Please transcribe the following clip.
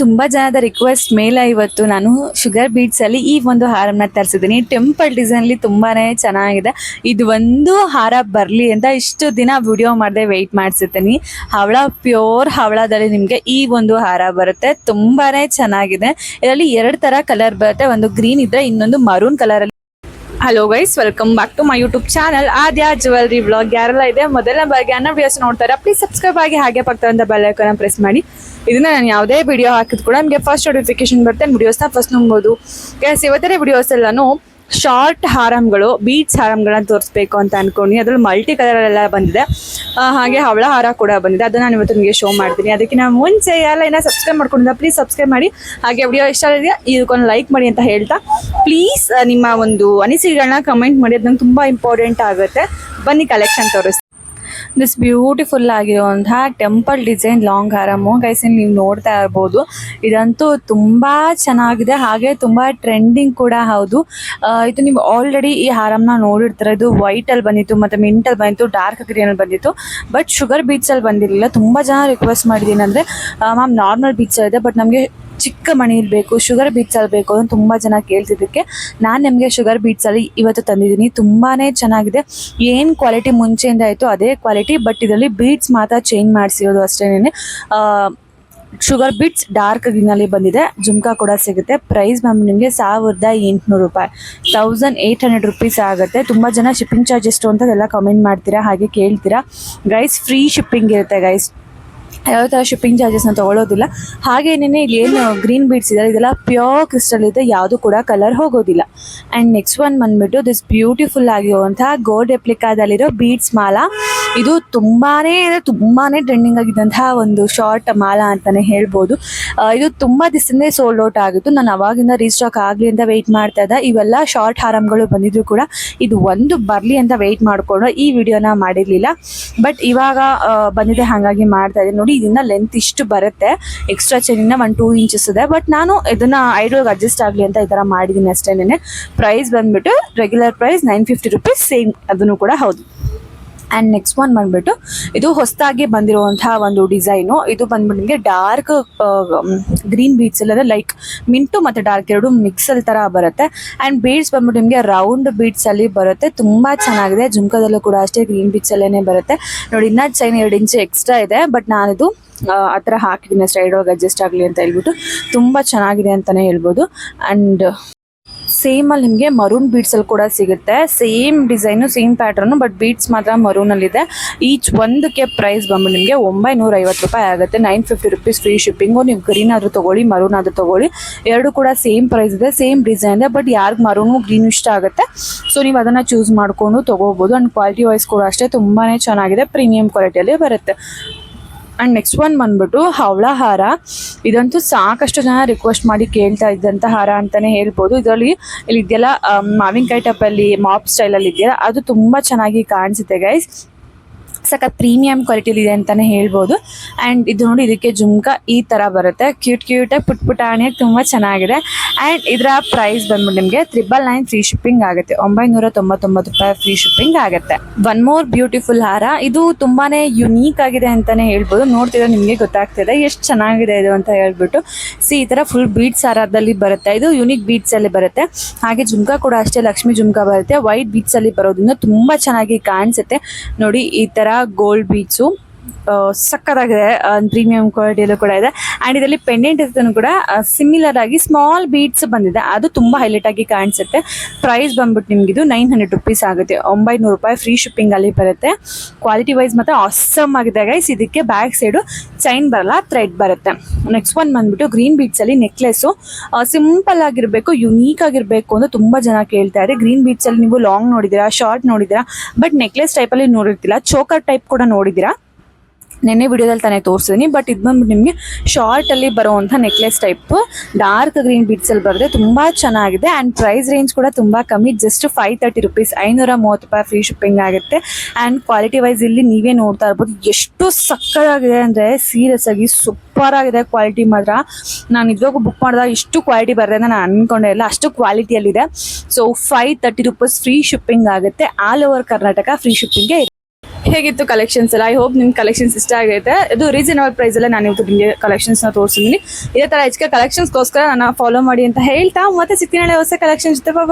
ತುಂಬ ಜನದ ರಿಕ್ವೆಸ್ಟ್ ಮೇಲೆ ಇವತ್ತು ನಾನು ಶುಗರ್ ಬೀಟ್ಸಲ್ಲಿ ಈ ಒಂದು ಹಾರನ್ನ ತರಿಸಿದ್ದೀನಿ. ಟೆಂಪಲ್ ಡಿಸೈನ್ ಅಲ್ಲಿ ತುಂಬಾನೇ ಚೆನ್ನಾಗಿದೆ. ಇದು ಒಂದು ಹಾರ ಬರಲಿ ಅಂತ ಇಷ್ಟು ದಿನ ವಿಡಿಯೋ ಮಾಡದೆ ವೆಯ್ಟ್ ಮಾಡಿಸಿದ್ದೀನಿ. ಹವಳ ಪ್ಯೂರ್ ಹವಳದಲ್ಲಿ ನಿಮಗೆ ಈ ಒಂದು ಹಾರ ಬರುತ್ತೆ. ತುಂಬಾನೇ ಚೆನ್ನಾಗಿದೆ. ಇದರಲ್ಲಿ ಎರಡು ತರ ಕಲರ್ ಬರುತ್ತೆ. ಒಂದು ಗ್ರೀನ್ ಇದ್ರೆ ಇನ್ನೊಂದು ಮರೂನ್ ಕಲರಲ್ಲಿ hello guys welcome back to my YouTube channel Adya jewellery blog ಯಾರೆಲ್ಲ ಇದೆ, ಮೊದಲನೇ ಬಾರಿಗೆ ಅನ್ನ ವಿಡಿಯೋಸ್ ನೋಡ್ತಾರೆ ಪ್ಲೀಸ್ ಸಬ್ಸ್ಕ್ರೈಬ್ ಆಗಿ ಹಾಗೆ ಪಕ್ಕದ ಬೆಲ್ಲೈಕನ್ನ ಪ್ರೆಸ್ ಮಾಡಿ. ಇದನ್ನ ನಾನು ಯಾವುದೇ ವಿಡಿಯೋ ಹಾಕಿದ್ ಕೂಡ ನಿಮಗೆ ಫಸ್ಟ್ ನೋಟಿಫಿಕೇಶನ್ ಬರುತ್ತೆ ವಿಡಿಯೋಸ್ನ ಫಸ್ಟ್ ನೋಡ್ಬೋದು ಗೈಸ್ ಇವತ್ತೇ ವಿಡಿಯೋಸ್ ಎಲ್ಲಾನು ಶಾರ್ಟ್ ಹಾರಂಗಳು ಬೀಟ್ಸ್ ಹಾರಂಗಳನ್ನ ತೋರಿಸ್ಬೇಕು ಅಂತ ಅನ್ಕೊಂಡು, ಅದ್ರಲ್ಲಿ ಮಲ್ಟಿ ಕಲರ್ ಎಲ್ಲ ಬಂದಿದೆ. ಹಾಗೆ ಹವಳ ಹಾರ ಕೂಡ ಬಂದಿದೆ. ಅದನ್ನ ನಾನು ಇವತ್ತು ನಿಮಗೆ ಶೋ ಮಾಡ್ತೀನಿ. ಅದಕ್ಕೆ ನಾವು ಮುಂಚೆ ಎಲ್ಲ ಏನೋ ಸಬ್ಸ್ಕ್ರೈಬ್ ಮಾಡ್ಕೊಂಡಿದ್ದ ಪ್ಲೀಸ್ ಸಬ್ಸ್ಕ್ರೈಬ್ ಮಾಡಿ. ಹಾಗೆ ವಿಡಿಯೋ ಇಷ್ಟ ಆಗಿದೆಯಾ ಇದಕ್ಕೊಂದು ಲೈಕ್ ಮಾಡಿ ಅಂತ ಹೇಳ್ತಾ. ಪ್ಲೀಸ್ ನಿಮ್ಮ ಒಂದು ಅನಿಸಿಕೆಗಳನ್ನ ಕಮೆಂಟ್ ಮಾಡಿ. ಅದು ನಂಗೆ ತುಂಬ ಇಂಪಾರ್ಟೆಂಟ್ ಆಗುತ್ತೆ. ಬನ್ನಿ ಕಲೆಕ್ಷನ್ ತೋರಿಸ್ತೀನಿ. ದಿಸ್ ಬ್ಯೂಟಿಫುಲ್ ಆಗಿರುವಂತಹ ಟೆಂಪಲ್ ಡಿಸೈನ್ ಲಾಂಗ್ ಹಾರಮು ಗೈಸ್ ನೀವು ನೋಡ್ತಾ ಇರ್ಬೋದು. ಇದಂತೂ ತುಂಬಾ ಚೆನ್ನಾಗಿದೆ. ಹಾಗೆ ತುಂಬಾ ಟ್ರೆಂಡಿಂಗ್ ಕೂಡ ಹೌದು. ಇದು ನೀವು ಆಲ್ರೆಡಿ ಈ ಹಾರಮ್ನ ನೋಡಿರ್ತಾರೆ. ಇದು ವೈಟಲ್ಲಿ ಬಂದಿತ್ತು, ಮತ್ತು ಮಿಂಟಲ್ಲಿ ಬಂದಿತ್ತು ಡಾರ್ಕ್ ಗ್ರೀನಲ್ಲಿ ಬಂದಿತ್ತು. ಬಟ್ ಶುಗರ್ ಬೀಟ್ಸಲ್ಲಿ ಬಂದಿರಲಿಲ್ಲ. ತುಂಬಾ ಜನ ರಿಕ್ವೆಸ್ಟ್ ಮಾಡಿದೀನಿ ಅಂದ್ರೆ ಮ್ಯಾಮ್ ನಾರ್ಮಲ್ ಬೀಚ್ ಇದೆ. ಬಟ್ ನಮಗೆ ಚಿಕ್ಕ ಮಣಿಯಲ್ಲಿ ಬೇಕು ಶುಗರ್ ಬೀಟ್ಸಲ್ಲಿ ಬೇಕು ಅಂತ ತುಂಬ ಜನ ಕೇಳ್ತಿದ್ದಕ್ಕೆ ನಾನು ನಿಮಗೆ ಶುಗರ್ ಬೀಟ್ಸಲ್ಲಿ ಇವತ್ತು ತಂದಿದ್ದೀನಿ. ತುಂಬಾ ಚೆನ್ನಾಗಿದೆ. ಏನು ಕ್ವಾಲಿಟಿ ಮುಂಚೆಯಿಂದ ಆಯಿತು ಅದೇ ಕ್ವಾಲಿಟಿ ಬಟ್ ಇದರಲ್ಲಿ ಬೀಟ್ಸ್ ಮಾತ್ರ ಚೇಂಜ್ ಮಾಡಿಸಿರೋದು ಅಷ್ಟೇನೆ ಶುಗರ್ ಬೀಟ್ಸ್ ಡಾರ್ಕ್ ಗ್ರೀನಲ್ಲಿ ಬಂದಿದೆ. ಜುಮ್ಕಾ ಕೂಡ ಸಿಗುತ್ತೆ. ಪ್ರೈಸ್ ಮ್ಯಾಮ್ ನಿಮಗೆ ಸಾವಿರದ ಎಂಟುನೂರು ರೂಪಾಯಿ. ತೌಸಂಡ್ ಏಯ್ಟ್ ಹಂಡ್ರೆಡ್ ರುಪೀಸ್ ಆಗುತ್ತೆ. ತುಂಬ ಜನ ಶಿಪ್ಪಿಂಗ್ ಚಾರ್ಜ್ ಎಷ್ಟು ಅಂತ ಎಲ್ಲ ಕಮೆಂಟ್ ಮಾಡ್ತೀರಾ, ಹಾಗೆ ಕೇಳ್ತೀರಾ. ಗೈಸ್ ಫ್ರೀ ಶಿಪ್ಪಿಂಗ್ ಇರುತ್ತೆ ಗೈಸ್ ಯಾವ ಥರ ಶಿಪ್ಪಿಂಗ್ ಚಾರ್ಜಸ್ನ ತೊಗೊಳ್ಳೋದಿಲ್ಲ ಹಾಗೇನೇ ಇಲ್ಲಿ ಏನು ಗ್ರೀನ್ ಬೀಡ್ಸ್ ಇದೆ, ಇದೆಲ್ಲ ಪ್ಯೂರ್ ಕ್ರಿಸ್ಟಲ್ ಇದೆ, ಯಾವುದು ಕೂಡ ಕಲರ್ ಹೋಗೋದಿಲ್ಲ. ಆ್ಯಂಡ್ ನೆಕ್ಸ್ಟ್ ಒನ್ ಬಂದ್ಬಿಟ್ಟು ದಿಸ್ ಬ್ಯೂಟಿಫುಲ್ ಆಗಿರುವಂತಹ ಗೋಲ್ಡ್ ಎಪ್ಲಿಕಾದಲ್ಲಿರೋ ಬೀಡ್ಸ್ ಮಾಲ. ಇದು ತುಂಬಾ ತುಂಬಾನೇ ಟ್ರೆಂಡಿಂಗ್ ಆಗಿದ್ದಂತಹ ಒಂದು ಶಾರ್ಟ್ ಮಾಲಾ ಅಂತಾನೆ ಹೇಳ್ಬೋದು. ಇದು ತುಂಬಾ ದಿವಸದಿಂದ ಸೋಲ್ಡ್ ಔಟ್ ಆಗಿತ್ತು ನಾನು ಅವಾಗಿಂದ ರೀಸ್ಟಾಕ್ ಆಗಲಿ ಅಂತ ವೆಯ್ಟ್ ಮಾಡ್ತಾ ಇದ್ದೆ. ಇವೆಲ್ಲ ಶಾರ್ಟ್ ಹಾರಮ್ಗಳು ಬಂದಿದ್ರು ಕೂಡ ಇದು ಒಂದು ಬರಲಿ ಅಂತ ವೆಯ್ಟ್ ಮಾಡಿಕೊಂಡು ಈ ವಿಡಿಯೋನ ಮಾಡಿರಲಿಲ್ಲ. ಬಟ್ ಇವಾಗ ಬಂದಿದೆ, ಹಾಗಾಗಿ ಮಾಡ್ತಾ ಇದ್ದೀನಿ ನೋಡಿ ಇದನ್ನ ಲೆಂತ್ ಇಷ್ಟು ಬರುತ್ತೆ. ಎಕ್ಸ್ಟ್ರಾ ಚೈನಿನ ಒನ್ ಟೂ ಇಂಚಸ್ ಇದೆ. ಬಟ್ ನಾನು ಇದನ್ನ ಐಡೋಲ್ಗೆ ಅಡ್ಜಸ್ಟ್ ಆಗಲಿ ಅಂತ ಈ ಥರ ಮಾಡಿದ್ದೀನಿ ಅಷ್ಟೇನೆ. ಪ್ರೈಸ್ ಬಂದ್ಬಿಟ್ಟು regular price nine fifty rupees same ಅದನ್ನು ಕೂಡ ಹೌದು. ಆ್ಯಂಡ್ ನೆಕ್ಸ್ಟ್ ಒನ್ ಬಂದ್ಬಿಟ್ಟು ಇದು ಹೊಸದಾಗಿ ಬಂದಿರುವಂತಹ ಒಂದು ಡಿಸೈನು ಇದು ಬಂದ್ಬಿಟ್ಟು ನಿಮಗೆ ಡಾರ್ಕ್ ಗ್ರೀನ್ ಬೀಡ್ಸ್ ಇಲ್ಲದೆ ಲೈಕ್ ಮಿಂಟು ಮತ್ತು ಡಾರ್ಕ್ ಎರಡು ಮಿಕ್ಸಲ್ ಥರ ಬರುತ್ತೆ. ಆ್ಯಂಡ್ ಬೀಡ್ಸ್ ಬಂದ್ಬಿಟ್ಟು ನಿಮಗೆ ರೌಂಡ್ ಬೀಡ್ಸಲ್ಲಿ ಬರುತ್ತೆ. ತುಂಬ ಚೆನ್ನಾಗಿದೆ. ಜುಮ್ಕದಲ್ಲೂ ಕೂಡ ಅಷ್ಟೇ ಗ್ರೀನ್ ಬೀಡ್ಸಲ್ಲೇ ಬರುತ್ತೆ. ನೋಡಿ, ಇನ್ನ ಚೈನ್ ಎರಡು ಇಂಚು ಎಕ್ಸ್ಟ್ರಾ ಇದೆ. ಬಟ್ ನಾನಿದು, ಆ ಥರ ಹಾಕಿದ್ದೀನಿ ಸೈಡ್ ಒಳಗೆ ಅಡ್ಜಸ್ಟ್ ಆಗಲಿ ಅಂತ ಹೇಳ್ಬಿಟ್ಟು ತುಂಬ ಚೆನ್ನಾಗಿದೆ ಅಂತಲೇ ಹೇಳ್ಬೋದು. ಆ್ಯಂಡ್ ಸೇಮ್ ಅಲ್ಲಿ ನಿಮಗೆ ಮರೂನ್ ಅಲ್ಲಿ ಕೂಡ ಸಿಗುತ್ತೆ. Same design same pattern but beads ಮಾತ್ರ ಮರೂನ್ ಅಲ್ಲಿ ಇದೆ. ಈಚ್ ಒಂದಕ್ಕೆ ಪ್ರೈಸ್ ಬಂದ್ಬಿಟ್ಟು ನಿಮಗೆ ಒಂಬೈನೂರ ಐವತ್ತು ರೂಪಾಯಿ ಆಗುತ್ತೆ. Nine fifty rupees free shipping ನೀವು ಗ್ರೀನ್ ಆದರೂ ತೊಗೊಳ್ಳಿ ಮರೂನ್ ಆದರೂ ತೊಗೊಳ್ಳಿ. ಎರಡು ಕೂಡ ಸೇಮ್ ಪ್ರೈಸ್ ಇದೆ ಸೇಮ್ ಡಿಸೈನ್ ಇದೆ ಬಟ್ ಯಾರಿಗೆ ಮರೂನು ಗ್ರೀನ್ ಇಷ್ಟ ಆಗುತ್ತೆ ಸೊ ನೀವು ಅದನ್ನು ಚೂಸ್ ಮಾಡಿಕೊಂಡು ತೊಗೋಬೋದು. ಆ್ಯಂಡ್ ಕ್ವಾಲಿಟಿ ವೈಸ್ ಕೂಡ ಅಷ್ಟೇ ತುಂಬಾ ಚೆನ್ನಾಗಿದೆ. ಪ್ರೀಮಿಯಂ ಕ್ವಾಲಿಟಿಯಲ್ಲಿ ಬರುತ್ತೆ. ಆ್ಯಂಡ್ ನೆಕ್ಸ್ಟ್ ಒನ್ ಬಂದ್ಬಿಟ್ಟು ಹವಳ ಹಾರ. ಇದಂತೂ ಸಾಕಷ್ಟು ಜನ ರಿಕ್ವೆಸ್ಟ್ ಮಾಡಿ ಕೇಳ್ತಾ ಇದ್ದಂಥ ಹಾರ ಅಂತಲೇ ಹೇಳ್ಬೋದು. ಇದರಲ್ಲಿ ಇಲ್ಲಿ ಮಾವಿನ ಮಾವಿನಕಾಯಿ ಟಪ್ಪಲ್ಲಿ ಮಾಪ್ ಸ್ಟೈಲಲ್ಲಿ ಇದೆಯಲ್ಲ, ಅದು ತುಂಬ ಚೆನ್ನಾಗಿ ಕಾಣಿಸುತ್ತೆ ಗೈಸ್ ಸಖತ್ ಪ್ರೀಮಿಯಂ ಕ್ವಾಲಿಟಿಲಿ ಇದೆ ಅಂತಾನೆ ಹೇಳ್ಬೋದು. ಆ್ಯಂಡ್ ಇದು ನೋಡಿ ಇದಕ್ಕೆ ಜುಮ್ಕ ಈ ಥರ ಬರುತ್ತೆ. ಕ್ಯೂಟ್ ಕ್ಯೂಟಾಗಿ ಪುಟ್ ಪುಟಾಣಿಯಾಗಿ ತುಂಬ ಚೆನ್ನಾಗಿದೆ. ಆ್ಯಂಡ್ ಇದರ ಪ್ರೈಸ್ ಬಂದ್ಬಿಟ್ಟು ನಿಮಗೆ ತ್ರಿಬಲ್ ನೈನ್ ಫ್ರೀ ಶಿಪ್ಪಿಂಗ್ ಆಗುತ್ತೆ. ಒಂಬೈನೂರ ತೊಂಬತ್ತೊಂಬತ್ತು ರೂಪಾಯಿ ಫ್ರೀ ಶಿಪ್ಪಿಂಗ್ ಆಗುತ್ತೆ. ಒನ್ ಮೋರ್ ಬ್ಯೂಟಿಫುಲ್ ಹಾರ. ಇದು ತುಂಬಾ ಯುನೀಕ್ ಆಗಿದೆ ಅಂತಲೇ ಹೇಳ್ಬೋದು. ನೋಡ್ತಿದ್ರೆ ನಿಮಗೆ ಗೊತ್ತಾಗ್ತಿದೆ. ಎಷ್ಟು ಚೆನ್ನಾಗಿದೆ ಇದು ಅಂತ ಹೇಳ್ಬಿಟ್ಟು. ಸಿ ಈ ಥರ ಫುಲ್ ಬೀಟ್ಸ್ ಹಾರದಲ್ಲಿ ಬರುತ್ತೆ. ಇದು ಯುನೀಕ್ ಬೀಟ್ಸಲ್ಲಿ ಬರುತ್ತೆ. ಹಾಗೆ ಜುಮ್ಕ ಕೂಡ ಅಷ್ಟೇ ಲಕ್ಷ್ಮಿ ಜುಮ್ಕ ಬರುತ್ತೆ. ವೈಟ್ ಬೀಟ್ಸಲ್ಲಿ ಬರೋದ್ರಿಂದ ತುಂಬ ಚೆನ್ನಾಗಿ ಕಾಣಿಸುತ್ತೆ. ನೋಡಿ, ಈ ಥರ ಗೋಲ್ಡ್ ಬೀಡ್ಸು ಸಕ್ಕತ್ತಾಗಿದೆ ಪ್ರೀಮಿಯಂ ಕ್ವಾಲಿಟಿಯಲ್ಲೂ ಕೂಡ ಇದೆ. ಆ್ಯಂಡ್ ಇದರಲ್ಲಿ ಪೆಂಡೆಂಟ್ ಇರ್ತನೂ ಕೂಡ ಸಿಮಿಲರ್ ಆಗಿ ಸ್ಮಾಲ್ ಬೀಟ್ಸ್ ಬಂದಿದೆ. ಅದು ತುಂಬ ಹೈಲೈಟ್ ಆಗಿ ಕಾಣಿಸುತ್ತೆ. ಪ್ರೈಸ್ ಬಂದ್ಬಿಟ್ಟು ನಿಮಗಿದು ಇದು ನೈನ್ ಹಂಡ್ರೆಡ್ ರುಪೀಸ್ ಆಗುತ್ತೆ. ಒಂಬೈನೂರು ರೂಪಾಯಿ ಫ್ರೀ ಶಿಪ್ಪಿಂಗ್ ಅಲ್ಲಿ ಬರುತ್ತೆ. ಕ್ವಾಲಿಟಿ ವೈಸ್ ಮಾತ್ರ ಆಸಮ್ ಆಗಿದೆ ಗೈಸ್ ಇದಕ್ಕೆ ಬ್ಯಾಕ್ ಸೈಡು ಚೈನ್ ಬರಲ್ಲ ಥ್ರೆಡ್ ಬರುತ್ತೆ. ನೆಕ್ಸ್ಟ್ ಒನ್ ಬಂದ್ಬಿಟ್ಟು ಗ್ರೀನ್ ಬೀಟ್ಸಲ್ಲಿ ನೆಕ್ಲೆಸ್ಸು ಸಿಂಪಲ್ ಆಗಿರಬೇಕು ಯುನೀಕ್ ಆಗಿರಬೇಕು ಅಂತ ತುಂಬ ಜನ ಕೇಳ್ತಾ ಇದ್ದಾರೆ ಗ್ರೀನ್ ಬೀಡ್ಸಲ್ಲಿ ನೀವು ಲಾಂಗ್ ನೋಡಿದಿರಾ ಶಾರ್ಟ್ ನೋಡಿದಿರಾ ಬಟ್ ನೆಕ್ಲೆಸ್ ಟೈಪಲ್ಲಿ ನೋಡಿರ್ತಿಲ್ಲ. ಚೋಕರ್ ಟೈಪ್ ಕೂಡ ನೋಡಿದ್ದೀರಾ. ನೆನ್ನೆ ವಿಡಿಯೋದಲ್ಲಿ ತಾನೇ ತೋರಿಸಿದ್ದೀನಿ ಬಟ್ ಇದು ಬಂದ್ಬಿಟ್ಟು ನಿಮಗೆ ಶಾರ್ಟಲ್ಲಿ ಬರುವಂಥ ನೆಕ್ಲೆಸ್ ಟೈಪ್ ಡಾರ್ಕ್ ಗ್ರೀನ್ ಬೀಡ್ಸಲ್ಲಿ ಬರುತ್ತೆ ತುಂಬ ಚೆನ್ನಾಗಿದೆ ಆ್ಯಂಡ್ ಪ್ರೈಸ್ ರೇಂಜ್ ಕೂಡ ತುಂಬ ಕಮ್ಮಿ ಜಸ್ಟ್ ಫೈವ್ ತರ್ಟಿ ರುಪೀಸ್ ಐನೂರ ಮೂವತ್ತು ರೂಪಾಯಿ ಫ್ರೀ ಶಿಪ್ಪಿಂಗ್ ಆಗುತ್ತೆ ಆ್ಯಂಡ್ ಕ್ವಾಲಿಟಿ ವೈಸ್ ಇಲ್ಲಿ ನೀವೇ ನೋಡ್ತಾ ಇರ್ಬೋದು, ಎಷ್ಟು ಸಕ್ಕತ್ತಾಗಿದೆ ಅಂದರೆ ಸೀರಿಯಸ್ ಆಗಿ ಸೂಪರ್ ಆಗಿದೆ ಕ್ವಾಲಿಟಿ ಮಾತ್ರ. ನಾನು ನಿಜವಾಗೂ ಬುಕ್ ಮಾಡಿದಾಗ ಇಷ್ಟು ಕ್ವಾಲಿಟಿ ಬರುತ್ತೆ ಅಂತ ನಾನು ಅನ್ಕೊಂಡೆ ಇಲ್ಲ, ಅಷ್ಟು ಕ್ವಾಲಿಟಿಯಲ್ಲಿದೆ so five thirty rupees free shipping ಆಗುತ್ತೆ ಆಲ್ ಓವರ್ ಕರ್ನಾಟಕ ಫ್ರೀ ಶಿಪ್ಪಿಂಗ್ಗೆ ಹೇಗಿತ್ತು ಕಲೆಕ್ಷನ್ಸ್ ಎಲ್ಲ? ಐ ಹೋಪ್ ನಿಮ್ ಕಲೆಕ್ಷನ್ಸ್ ಇಷ್ಟ ಆಗೈತೆ. ಇದು ರೀಸನಬಲ್ ಪ್ರೈಸ್ ಎಲ್ಲ ನಾನು ಇವತ್ತು ನಿಮಗೆ ನ ತೋರಿಸಿದ್ದೀನಿ ಇದೇ ತರ ಹೆಚ್ಚಿಗೆ ಕಲೆಕ್ಷನ್ಸ್ಗೋಸ್ಕರ ನಾನು ಫಾಲೋ ಮಾಡಿ ಅಂತ ಹೇಳ್ತಾ. ಮತ್ತೆ ಸಿಗ್ತೀನಿ ಹೊಸ ಕಲೆಕ್ಷನ್ ಜೊತೆ ಬಾಯ್